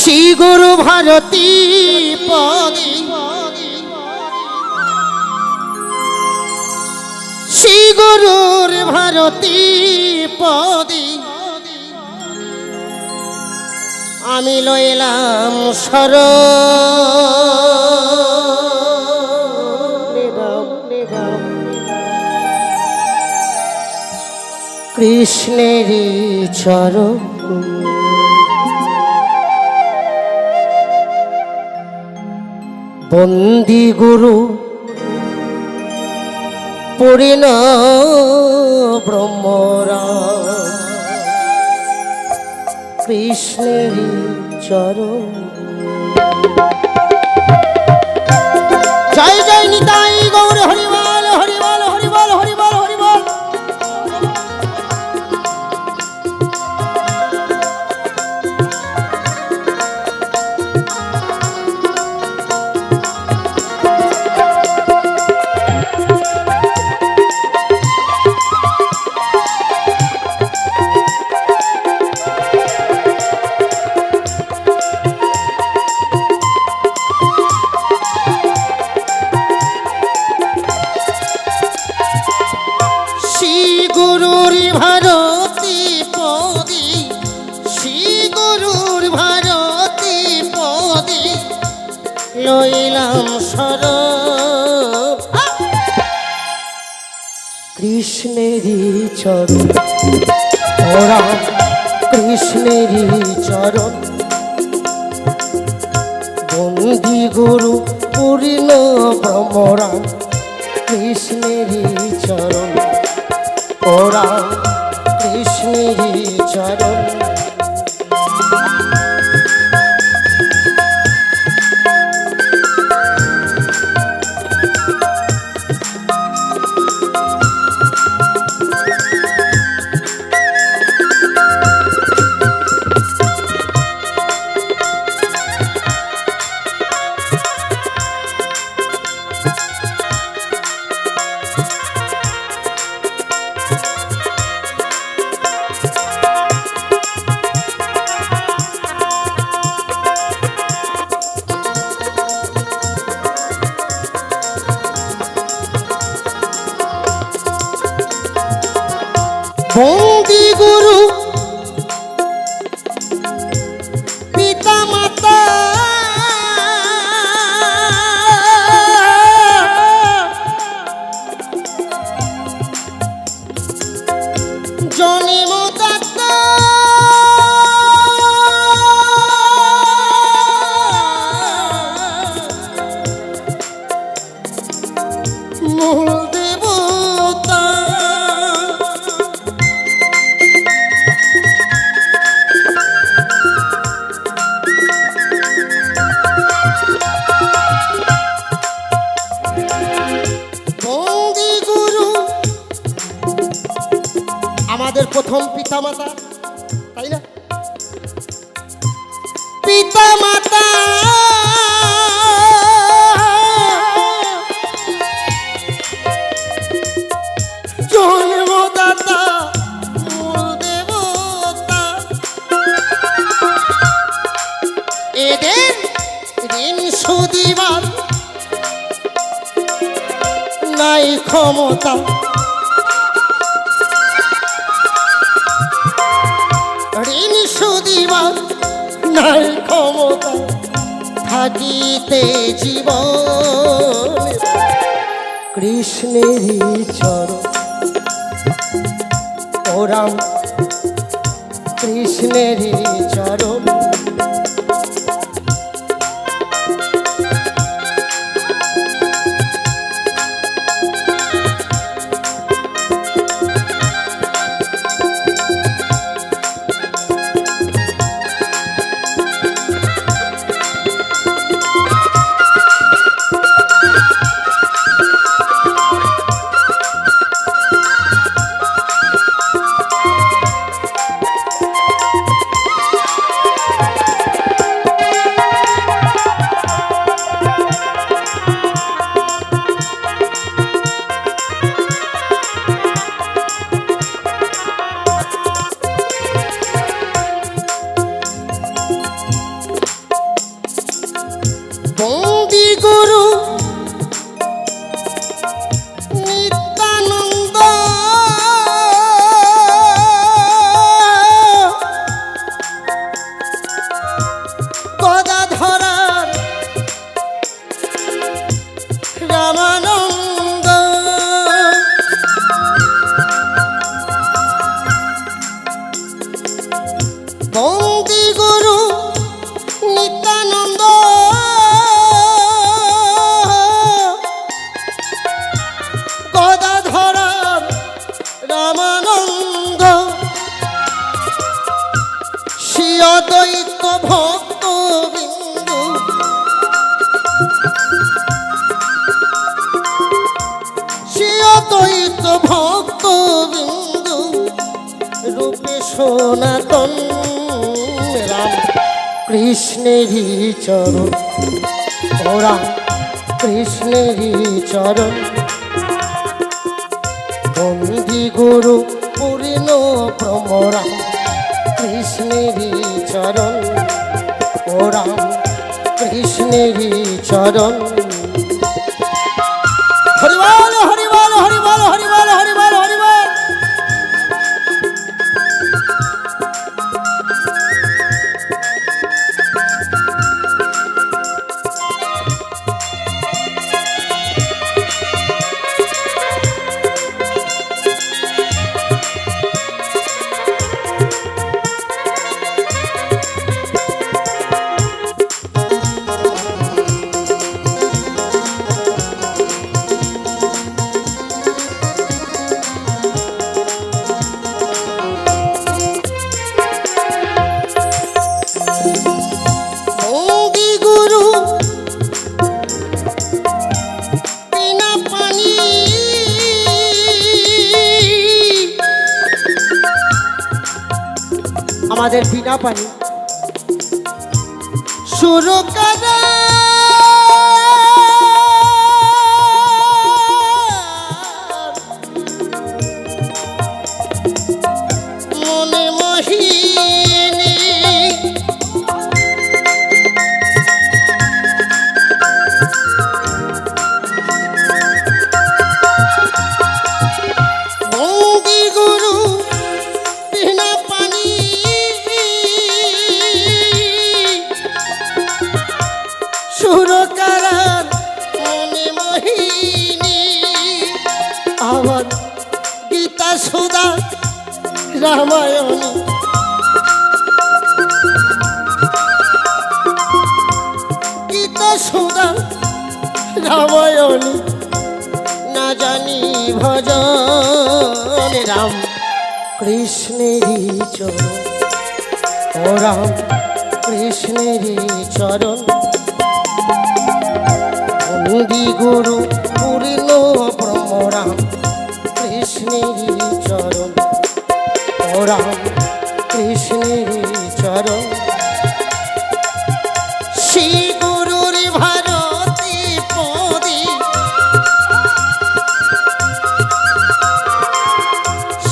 শ্রী গুরু ভারতী পদে। শ্রী গুরুর ভারতী পদে। আমি লইলাম সর কৃষ্ণের চরণ। বন্দি গুরু ব্রহ্মরা কৃষ্ণের চরণ। জয় জয় নিতাই লইলাম সর কৃষ্ণেরই চরণ, ওরা কৃষ্ণেরই চরণ। বন্দি গুরু পূর্ণ ভ্রমরা কৃষ্ণেরই চরণ, ওরা কৃষ্ণেরই চরণ। বন্দি গুরু আমাদের প্রথম পিতা মাতা তাই না? পিতা মাতা ক্ষমতা। ঋণ সুদিবার নাই ক্ষমতা থাকিতে জীব কৃষ্ণের চর ওরাম কৃষ্ণের চরণ। গুরু। নিত্যানন্দ। গদাধরার রামানন্দ দৈত্য ভক্ত ভক্ত বিন্দু। রূপে সনাতন রাম কৃষ্ণেরই চরণ। ও রাম কৃষ্ণেরই চরণ। বন্দি গুরু পূর্ণ ভ্রমরাম কৃষ্ণেরই চরণ ও রাম কৃষ্ণেরই চরণ। আমাদের বিনা পানি। শুরু মনে সুদা রামায়ণ। গীতা সুদা রামায়ণ। না জানি ভজন, রাম কৃষ্ণেরই চরণ। ও রাম কৃষ্ণেরই চরণ। গুরু রাম কৃষ্ণের চরণ। শ্রী গুরুর ভারতী পদী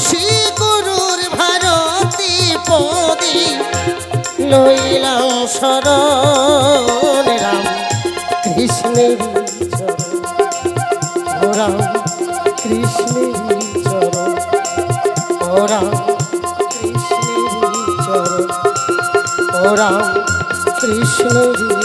শ্রী গুরুর ভারতী পদী লইলাম শরণ। রাম কৃষ্ণের